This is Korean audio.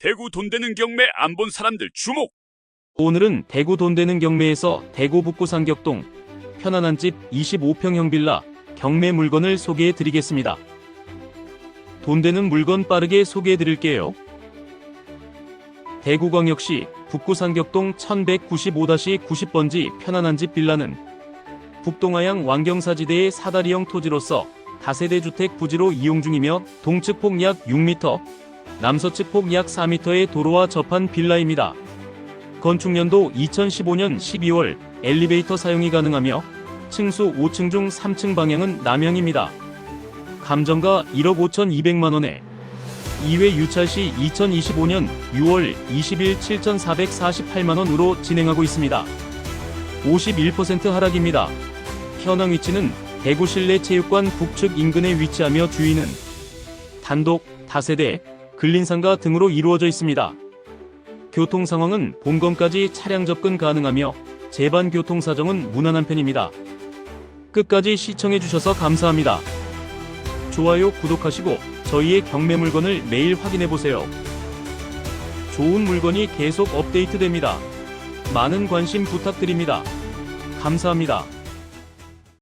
대구 돈 되는 경매 안 본 사람들 주목! 오늘은 대구 돈 되는 경매에서 대구 북구 상격동 편안한 집 25평형 빌라 경매 물건을 소개해 드리겠습니다. 돈 되는 물건 빠르게 소개해 드릴게요. 대구광역시 북구 상격동 1195-90번지 편안한 집 빌라는 북동하양 왕경사지대의 사다리형 토지로서 다세대 주택 부지로 이용 중이며 동측 폭 약 6m, 남서측 폭 약 4m의 도로와 접한 빌라입니다. 건축년도 2015년 12월 엘리베이터 사용이 가능하며 층수 5층 중 3층 방향은 남향입니다. 감정가 1억 5,200만원에 2회 유찰 시 2025년 6월 20일 7,448만원으로 진행하고 있습니다. 51% 하락입니다. 현황 위치는 대구 실내 체육관 북측 인근에 위치하며 주위는 단독, 다세대, 근린상가 등으로 이루어져 있습니다. 교통 상황은 본검까지 차량 접근 가능하며 제반 교통 사정은 무난한 편입니다. 끝까지 시청해 주셔서 감사합니다. 좋아요, 구독하시고 저희의 경매 물건을 매일 확인해 보세요. 좋은 물건이 계속 업데이트됩니다. 많은 관심 부탁드립니다. 감사합니다.